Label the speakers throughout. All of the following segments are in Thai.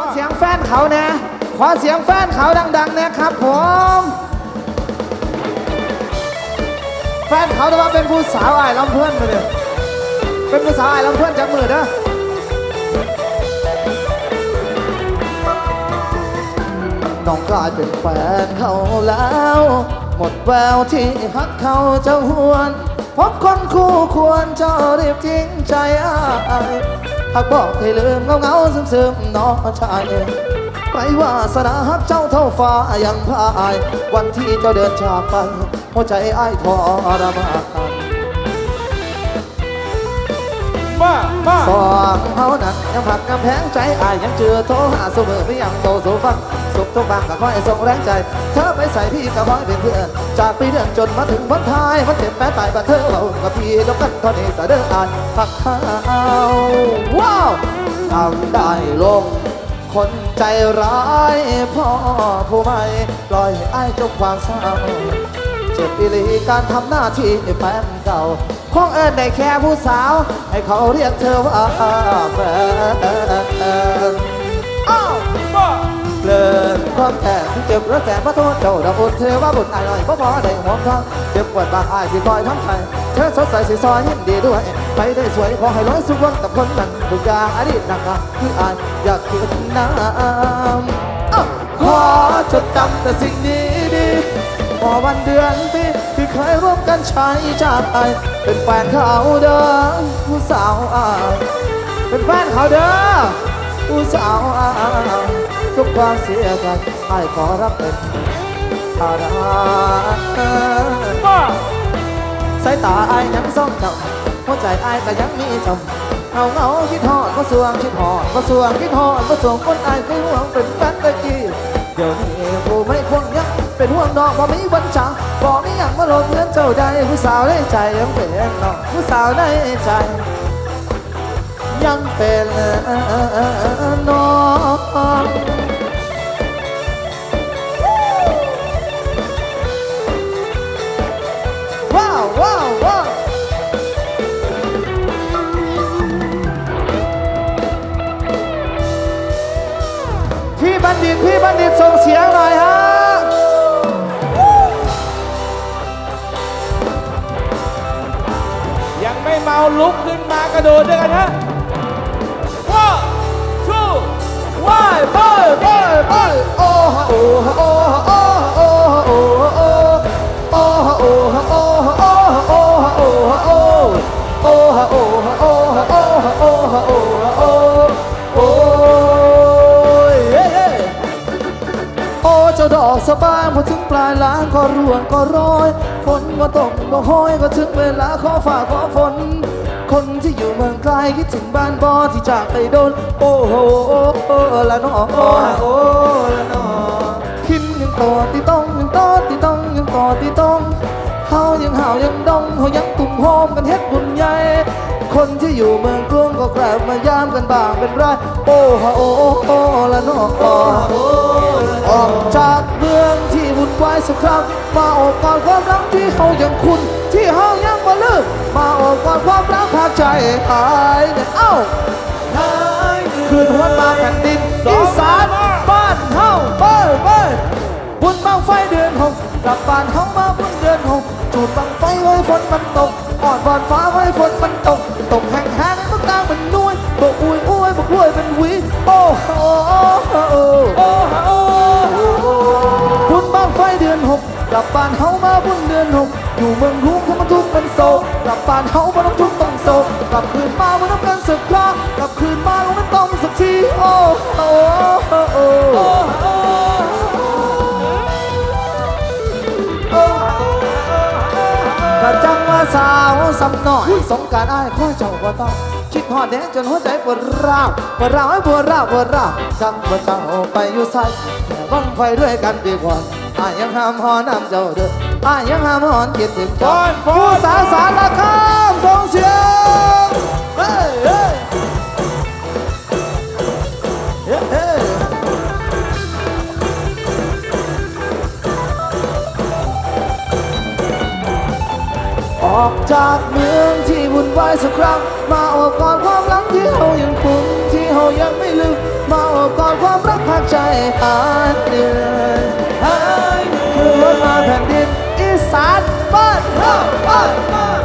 Speaker 1: อเสียงแฟนเขานะ ขอเสียงแฟนเขาดัง ๆ นะครับผม แฟนเขาแต่ว่าเป็นผู้สาวอ้ายลำเพื่อนมาเลยเป็นผู้สาวอ้ายลำเพื่อนจากมือเด้อน้องกลายเป็นแฟนเขาแล้ว หมดแววที่ฮักเขาจะหวน พบคนคู่ควรจ้ารีบทิ้งใจอ้าย หากบอกให้ลืมเงาเงาๆซึมซึมๆน้องชายไรว่าสนาฮักเจ้าเท่าฟ้ายังพาย วันที่เจ้าเดินจากไปหัวใจอ้ายทรมาน
Speaker 2: มามา
Speaker 1: สองเฮานั้นยังผักกำแพงใจอายยังเจอโทรหาสมือไม่ยังโตสูฟัง สุขทุกบางก็คอยส่งแรงใจ เธอไปใส่พี่ก็คอยเป็นเพื่อนจากปีเดือนจนมาถึงวันท้ายมันเจ็บแม้ตายบัดเธอเรากับพี่กับกันท่านี้สะเด้ออายผักข้าวว้าวทำได้ลง คนใจร้ายพ่อผู้ไม่ปล่อยให้อ้จมความเศร้าเจ็บอีลีการทำหน้าที่แฟนเก่าคงเอิญได้แค่ผู้สาว ให้เขาเรียกเธอว่าแฟน ความแก่เจ็บระแสนพระโทษเจ้าดอกอุดเธอว่าบุญอายหน่อยเพราะพอได้ห่วทางเจ็บปวดบางอายที่คอยทั้งใจเธอสดใสสีซอยยินดีด้วยไปได้สวยขอให้ร้อยสุขวันกับคนนั้นทุกอย่างอดีตนักที่อายอยากกินน้ำขอจดจำแต่สิ่งดีดีพอวันเดือนปีที่เคยร่วมกันใช้จากไปเป็นแฟนเขาเด้อผู้สาวอายเป็นแฟนเขาเด้อผู้สาวอาย ทุกความเสียใจไอ้ายขอรับเป็นภาระ
Speaker 2: มา
Speaker 1: สายตาไอ้ายยังส่องเจ้าหัวใจไอ้ายก็ยังมีเจ้าเงาเงาๆคิดฮอดก็สวงคิดฮอดก็สวงคิดฮอดก็สวงคนไอ้ายเคยห่วงเป็นแฟนตะกี้เดี๋ยวนี้ผู้ไม่ควงยังเป็นห่วงดอกบ่มีวันจังบ่มีหยังมาลงเงินเจ้าใดผู้สาวในใจยังเป็นน้องผู้สาวในใจยังเป็นน้อง ว้าวว้าวพี่บัณฑิต พี่บัณฑิตส่งเสียงหน่อยฮะ
Speaker 2: ยังไม่เมาลุกขึ้นมากระโดดด้วยกันฮะ
Speaker 1: ก็ร่วงก็ร้อยฝนก็ตกก็ห้อยก็ถึงเวลาขอฝ่าขอฝน คนที่อยู่เมืองไกลคิดถึงบ้านบอที่จากไปโดน โอ้โหโอ้โหละนอโอ้โหละนอคินยังต่อตีต้องยังต่อตีต้องยังต่อตีต้องเฮายังเฮายังดองเฮายังตุ่มโฮมกันเฮ็ดบุญใหญ่คนที่อยู่เมืองกรุงก็กลับมายามกันบ้างเป็นไรโอ้ฮะโอ้โอ้โอ้ละนอออกจากเมืองที่ วุ่นวายสักครั้งมาโอบกอดความรักที่เฮายังคุ้นที่เฮายังบ่ลืมมาโอบกอดความรักภาคใจหายเนี่ยเอ้าคืนหัวมาแผ่นดินอีสานบ้านเฮาเบ้ยเบ้ยบุญบังไฟเดือนหกกลับบ้านเฮามาบุญเดือนหกจูดบังไฟไว้ฝนมันตกอ่อนบอนฟ้าไว้ฝนมันตกตกแห้งแห้งๆมันตางมันนุ่ยบกอุ้ยอุ้ยบกรวยเป็นหวีโอ้โห บ้านเฮามาบุญเดือนหกอยู่เมืองรุ้งทำมันทุกข์เป็นโศกกลับบ้านเฮาบ่ต้องทุกต้องโศกกลับคืนมาบ่ต้องกันสักครั้งกลับคืนมาลงน้ำต้องสักทีโอ้โหโอ้โอ้
Speaker 2: โอ้
Speaker 1: กระจังว่าสาวสำหน่อยสงการอ้ายข้อเจ้าก็ต้องคิดหอดแดงจนหัวใจปวดร้าวปวดร้าวให้ปวดร้าวปวดร้าวจังว่เจ้าไปอยู่ไสแต่บังไฟด้วยกันดีกว่า อ้ายยังห้ามหอนน้ำเจ้าเด้ออ้ายยังห้ามหอนคิดถึง
Speaker 2: ฟ
Speaker 1: เจ้า
Speaker 2: อนฟอ
Speaker 1: ผู้
Speaker 2: น
Speaker 1: สาวสารละข้ามส่งเสียงเฮ้ยเฮ้ยเฮ้ยเฮ้ยออกจากเมืองที่วุ่นวายสักครั้งมาโอบกอดความรักที่เฮายังคุ้นที่เฮายังไม่ลืมมาโอบกอดความรักทางใจหายเหนื่อยหาย เหนื่อยคือรถมาแผ่นดินอีสานบ้านเฮาบ้านบ้าน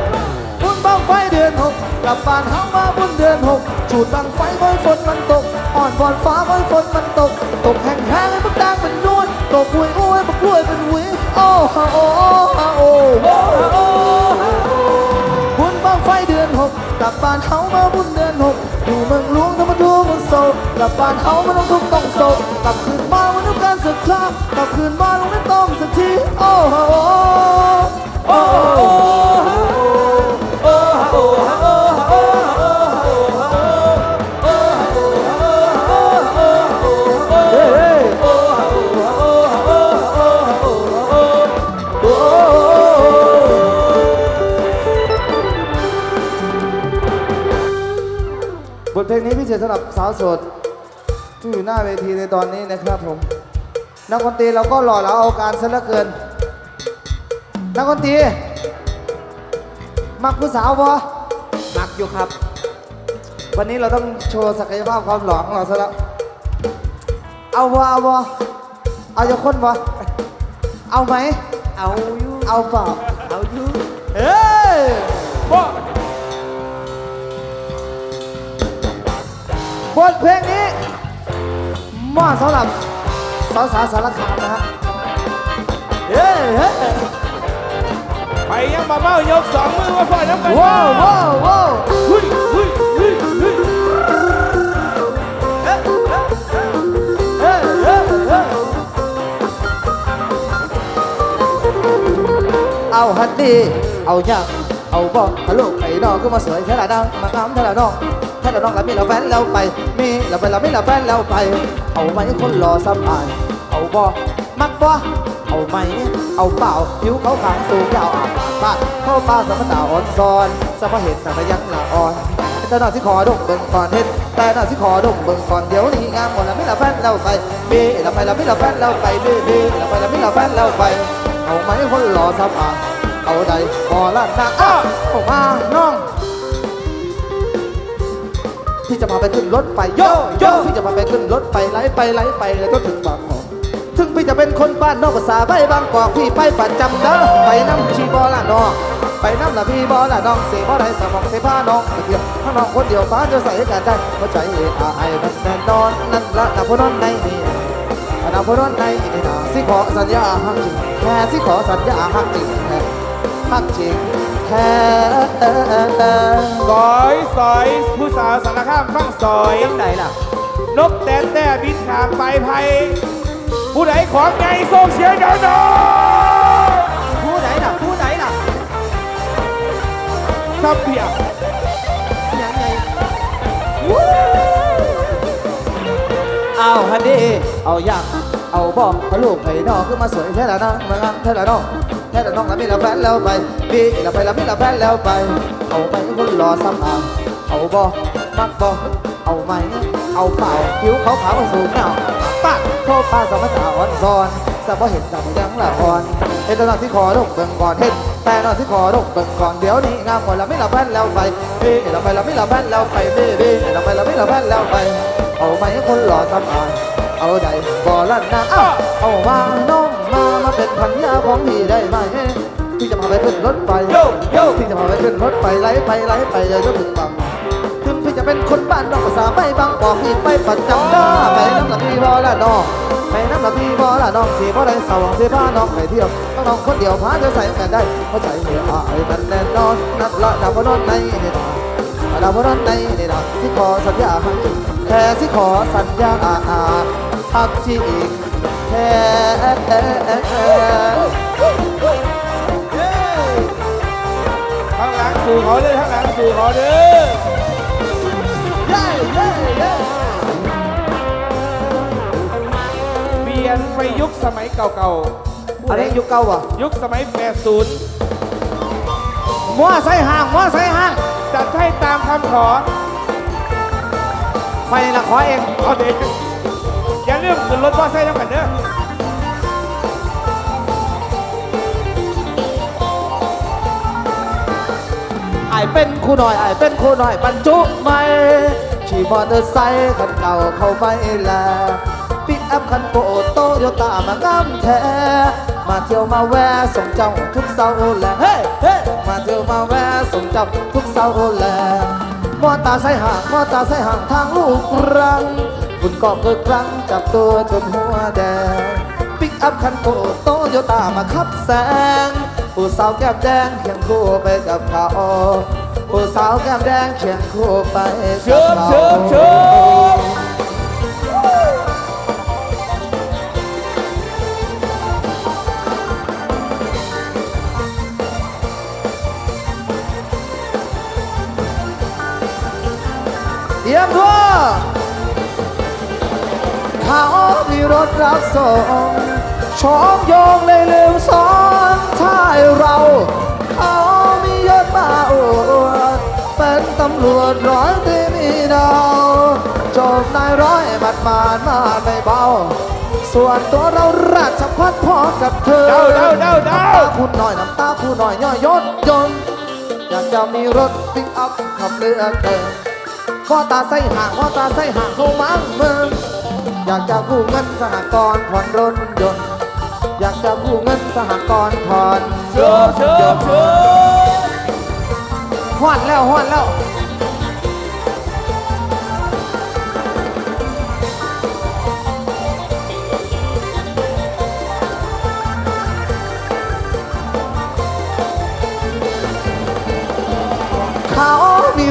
Speaker 1: บุญบังไฟเดือนหกกลับบ้านเฮามาบุญเดือนหกจูดบังไฟก้อยฝนมันตก อ่อนบอนฟ้าก้อยฝนมันตก ตกแห้งแห้งให้บักดังเป็นนวลตกหวยอ้วยบักกล้วยเป็นหวีโอ้ฮาโอ้ฮาโอ้โอ้ฮาโอ้ฮาโอ้บุญบังไฟเดือนหกกลับบ้านเฮามาบุญเดือนหกอยู่เมืองหลวงธรรมทูมืองโศกกลับบ้านเฮาม่ต้องทุกข์ต้อง คืนมาลงน้ำต้องสักทีโอ้โหโอ้โหเฮ้ยโอ้บทเพลงนี้พิเศษสำหรับสาวโสดที่อยู่หน้าเวทีในตอนนี้นะครับผม นักดนตรีเราก็หล่อเหลาเอาการซะเหลือเกิน นักดนตรีมักผู้สาวปะ
Speaker 2: มักอยู่ครับ
Speaker 1: วันนี้เราต้องโชว์ศักยภาพความหล่อของเราซะแล้ว เอาวะเอาวะเอาจะคนวะเอาไหม
Speaker 2: เอาอยู่
Speaker 1: เอาเปล่า
Speaker 2: เอาอยู่
Speaker 1: เฮ้ย
Speaker 2: บ่
Speaker 1: บทเพลงนี้เหมาะสำหรับ สาวสาวๆสารคามนะฮะเฮ้ยเฮ้ย
Speaker 2: ไปยังบ่เมายกสองมือมาฟาดน้ำกัน
Speaker 1: ว้าวว้าวว้าว
Speaker 2: เฮ้ยเฮ้ยเฮ้ยเฮ้ย
Speaker 1: เฮ้ยเฮ้ยเฮ้ยเฮ้ยเอาฮันดีเอาอย่างเอาบอกฮัลโหลไอ้น้องก็มาสวยแค่ละน้องมางามแค่ละน้องแค่ละน้องแล้วมีละแฟนแล้วไปมีละไปละไม่ละแฟนแล้วไป เอาไหมคนรอสบายเอา บอกมักบ่เอาไหมเอาเปล่าผิวเขาขางสูงยาวอาปากปากเข้าป้าสมตาอ่อนซอนสมเห็นแต่ยังละอ่อนแต่น่าสิขอดมเบิ่งก่อนเฮ็ดแต่น่าสิขอดมเบิ่งก่อนเดี๋ยวนี้งามหมดแล้วไม่ละแฟนเราไปเบ้ละไปละไม่ละแฟนเราไปเบ้เบ้ละไปละไม่ละแฟนเราไป เอาไหมคนรอสับอ่างเอาใดพอละนะอ้าเอามาน้องที่จะพาไปขึ้นรถไฟโยโยที่จะพาไปขึ้นรถไฟไล่ไปไล่ไปแล้วก็ถึงบางกอก ถึงพี่จะเป็นคนบ้านนอกภาษาใบบางกอกพี่ไปประจำเด้อไปน้ำชีบอละน้องไปน้ำละพี่บอละน้องเสียบอได้สมองเสียผ้าน้องไปเที่ยวถ้าน้องคนเดียวฟ้าจะใส่กันได้หัวใจอาไอมันแน่นอนนั่นละนะพนอนในนี่นะพนอนในนี่นะสิขอสัญญาหักจริงแค่สิขอสัญญาหักจริงแค่หักจริงแค่
Speaker 2: ซอยซอยผู้สาวสารคามฟังซอย
Speaker 1: ยังไงล่ะ
Speaker 2: นกแต่แต่บินทางไปไพ ผู้ใดของไงส่งเสียงดัง
Speaker 1: ผู้ไหนล่ะผู้ไหนล่ะ
Speaker 2: ๆซับเพีย
Speaker 1: ยังไงเอาฮันดีเอาอย่างเอาบอกเอาลูกไอ้น้องขึ้นมาสวยแค่ละน้องมางามแค่ละน้องแค่ละน้องแล้วมีละแฟนแล้วไปมีละไปละมีละแฟนแล้วไป เอาไปคนรอซ้ำอ่างเอาบอกมักบอกเอาไหม เอาเปล่าผิวขาวขาวๆสูงเงาปากโคป้าสมถาอ่อนซอนสะบ่เห็นสะบ่ยังละอ่อนเห็นตอนที่ขอดกเบิ่งก่อนเห็นแต่ตอนที่ขอดกเบิ่งก่อนเดี๋ยวนี้งามหมดแล้วไม่ละแฟนแล้วไปมีละไปละไม่ละแฟนแล้วไปมีมีละไปละไม่ละแฟนแล้วไป เอาไหมคนหล่อสำอางเอาใดบ่ลั่นนะอ้าวเอามาน้องมามาเป็นพันยาของพี่ได้ไหมที่จะพาไปขึ้นรถไฟโยโยที่จะพาไปขึ้นรถไฟไหลไปไหลไปเลยจนถึงบางถึงพี่ จะเป็นคนบ้านนอกภาษาไม่บางบอกพี่ไปประจำเด้อไปน้ำละพี่บ่ละน้องไปน้ำละพี่บ่ละน้องสีบ่ได้สว่างสีผ้าน้องไปเที่ยวต้องน้องคนเดียวพาจะใส่กันได้เขาใจเหรอไอ้มันแน่นอนนัดละดาวพนอนในนี่นะเราพนั้นในนี่นะที่ขอสัญญาแค่ที่ขอสัญญาหักจริงแค่
Speaker 2: ข้างหลังสู่เขาเด้อข้างหลังสู่เขาเด้อ
Speaker 1: เย้เย้เย้
Speaker 2: เปลี่ยนไปยุคสมัยเก่า
Speaker 1: อะไรยุคเก่าอะ
Speaker 2: ๆยุคสมัย 80
Speaker 1: มัวใส่ห่างมัวใส่ห่าง
Speaker 2: จัดให้ตามคำขอ
Speaker 1: ไปละขอเอง
Speaker 2: เอาเด็กอย่าลืมขึ้นรถมอเตอร์ไซค์น้ำกันเด้อ
Speaker 1: ไอายเป็นครูหน่อยไอายเป็นครูหน่อยบรรจุใหม่ ขี่มอเตอร์ไซค์คันเก่าเขาไม่แลปิกอัพคันโปโตโยต้ามางามแท้ มาเที่ยวมาแวะส่งเจ้าทุกเสาร์แลเฮ้เฮ้มาเที่ยวมาแวะส่งเจ้าทุกเสาร์แลมอตาไซค์ห่างมอตาไซค์ห่างทางลูกรังฝุ่นก็เกิดครั้งจับตัวจนหัวแดงปิกอัพคันโปโตโยต้ามาขับแซงผู้สาวแก้มแดงเคียงคู่ไปกับเขา สาวแก้มแดงเคียงคู่ไป
Speaker 2: เชิญ
Speaker 1: เชิ
Speaker 2: ญเชิญ
Speaker 1: เตรียมตัวเขามีรถรับส่งชองโยงเลยลืมซ้อน ตำรวจร้อยที่มีดาวจบนายร้อยบัดมาดมาไม่เบา ส่วนตัวเราราชพัฒพอกับเธอ
Speaker 2: เดาเดาเดาเดา
Speaker 1: น้ำตาคุณหน่อยน้ำตาคุณหน่อยย่อยยศยนต์อยากจะมีรถปิกอัพขับเรือเกินพ่อตาใส่ห่างพ่อตาใส่ห่างเข้ามังเมืองอยากจะกู้เงินสหกรณ์ผ่อนรถยนต์อยากจะกู้เงินสหกรณ์ผ่อน
Speaker 2: เชิญเชิญเชิญ
Speaker 1: ห้อนแล้วห้อนแล้ว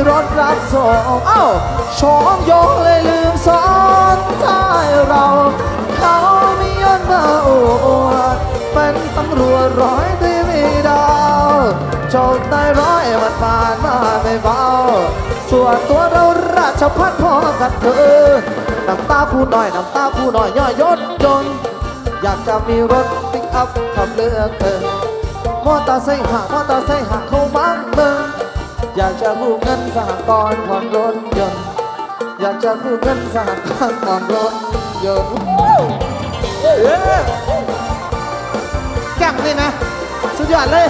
Speaker 1: รถรับส่งเอ้าชองยงเลยลืมซ้อนท้ายเรา เขาไมียศมาอวดเป็นตำรวจร้อยที่มีดาวโชคได้ร้อยมันผ่านมาไม่เบา ส่วนตัวเราราชพัฒพอกับเธอน้ำตาผู้น้อยน้ำตาผู้น้อยย่อยยศยนอยากจะมีรถปิกอัพขับเรือเกินมอเตอร์ไซค์หางมอเตอร์ไซค์หาเขามัง อยากจะกู้เงินสหกรณ์ผ่อนรถยนต์ อยากจะกู้เงินสหกรณ์ผ่อนรถยนต์แจ้งเลยนะ สุดยอดเลย